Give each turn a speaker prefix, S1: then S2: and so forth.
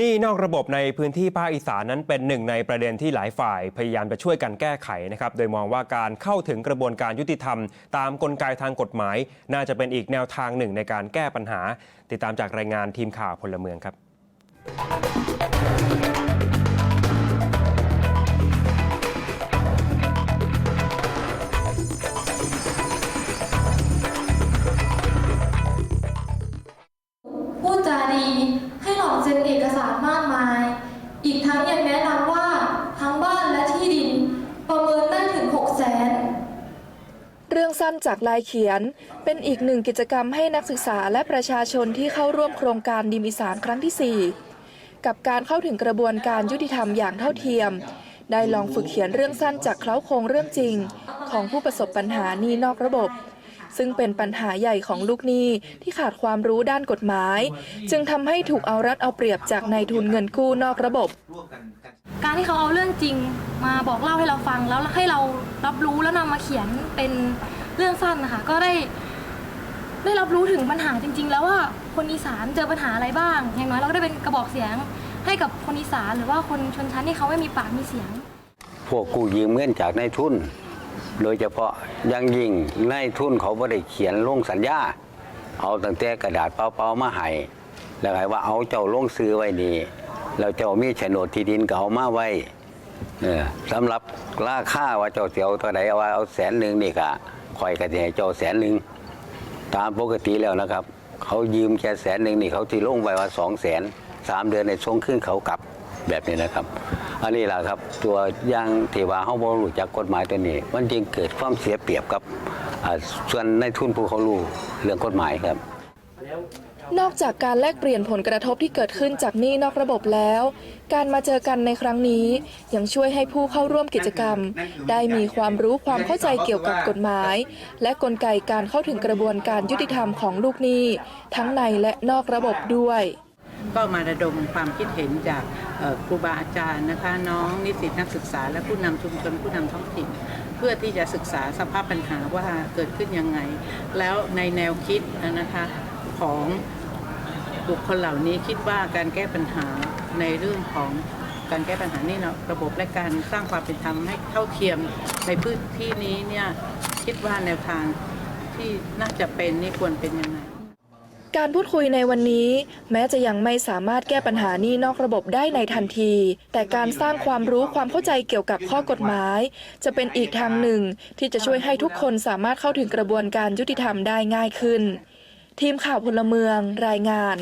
S1: นี่นอกระบบในพื้นที่ภาคอีสานนั้นเป็นหนึ่งในประเด็นที่หลายฝ่ายพยายามจะช่วยกันแก้ไขนะครับ โดยมองว่าการเข้าถึงกระบวนการยุติธรรม ตามกลไกทางกฎหมาย น่าจะเป็นอีกแนวทางหนึ่งในการแก้ปัญหา ติดตามจากรายงานทีมข่าวพลเมืองครับ
S2: พูดจาดี อนเซ็นเอกสารมากมาย อีกทั้งยังแนะนำว่าทั้งบ้านและที่ดินประเมินได้ถึง6 0 0 0 0น
S3: เรื่องสั้นจากลายเขียน เป็นอีกหนึ่งกิจกรรมให้นักศึกษาและประชาชนที่เข้าร่วมโครงการดิมอีสานครั้งที่ 4 กับการเข้าถึงกระบวนการยุติธรรมอย่างเท่าเทียม ได้ลองฝึกเขียนเรื่องสั้นจากเคล้าโครงเรื่องจริง ของผู้ประสบปัญหานี้นอกระบบ ซึ่งเป็นปัญหาใหญ่ของลูกหนี้ที่ขาดความรู้ด้านกฎหมาย จึงทำให้ถูกเอารัดเอาเปรียบจากนายทุนเงินกู้นอกระบบ
S4: การที่เขาเอาเรื่องจริงมาบอกเล่าให้เราฟังแล้วให้เรารับรู้แล้วนำมาเขียนเป็นเรื่องสั้นนะคะก็ได้ ได้รับรู้ถึงปัญหาจริง ๆ แล้วว่าคนอีสานเจอปัญหาอะไรบ้าง อย่างน้อยเราก็ได้เป็นกระบอกเสียงให้กับคนอีสานหรือว่าคนชนชั้นที่เขาไม่มีปากมีเสียง
S5: พวกกู้ยืมเงินจากนายทุน โดยเฉพาะยังยิ่งนทุนเขาไม่ได้เขียนลงสัญญา เอาตั้งแต่กระดาษเปล่าๆมาให้แล้วให้ว่าเอาเจ้าลงซื้อไว้นี่แล้วเจ้ามีโฉนดที่ดินก็เอามาไว้เออสำหรับราคาว่าเจ้าเสียวเท่าใดเอาว่าเอาแสนหนึ่งนี่ก็คอยกระเให้เจ้าแสนหนึ่งตามปกติแล้วนะครับ เขายืมแค่แสนหนึ่งนี่เขาที่ลงไว้ว่าสองแสนสามเดือนในช่วงขึ้นเขากลับแบบนี้นะครับ อันนี้แหละครับตัวอย่างที่ว่าเขาบ่รู้จักกฎหมายตัวนี้ มันจึงเกิดความเสียเปรียบกับส่วนในทุนผู้เขารู้เรื่องกฎหมายครับ
S3: นอกจากการแลกเปลี่ยนผลกระทบที่เกิดขึ้นจากหนี้นอกระบบแล้ว การมาเจอกันในครั้งนี้ยังช่วยให้ผู้เข้าร่วมกิจกรรม ได้มีความรู้ความเข้าใจเกี่ยวกับกฎหมาย และกลไกการเข้าถึงกระบวนการยุติธรรมของลูกหนี้ ทั้งในและนอกระบบด้วย
S6: ก็มาระดมความคิดเห็นจากครูบาอาจารย์นะคะน้องนิสิตนักศึกษา และผู้นำชุมชนผู้นำท้องถิ่น เพื่อที่จะศึกษาสภาพปัญหาว่าเกิดขึ้นยังไง แล้วในแนวคิดนะคะของบุคคลเหล่านี้คิดว่าการแก้ปัญหาในเรื่องของการแก้ปัญหานี่นะระบบและการสร้างความเป็นธรรมให้เท่าเทียมในพื้นที่นี้เนี่ยคิดว่าแนวทางที่น่าจะเป็นนี่ควรเป็นยังไง
S3: การพูดคุยในวันนี้ แม้จะยังไม่สามารถแก้ปัญหานี้นอกระบบได้ในทันที แต่การสร้างความรู้ความเข้าใจเกี่ยวกับข้อกฎหมาย จะเป็นอีกทางหนึ่งที่จะช่วยให้ทุกคนสามารถเข้าถึงกระบวนการยุติธรรมได้ง่ายขึ้น ทีมข่าวพลเมืองรายงาน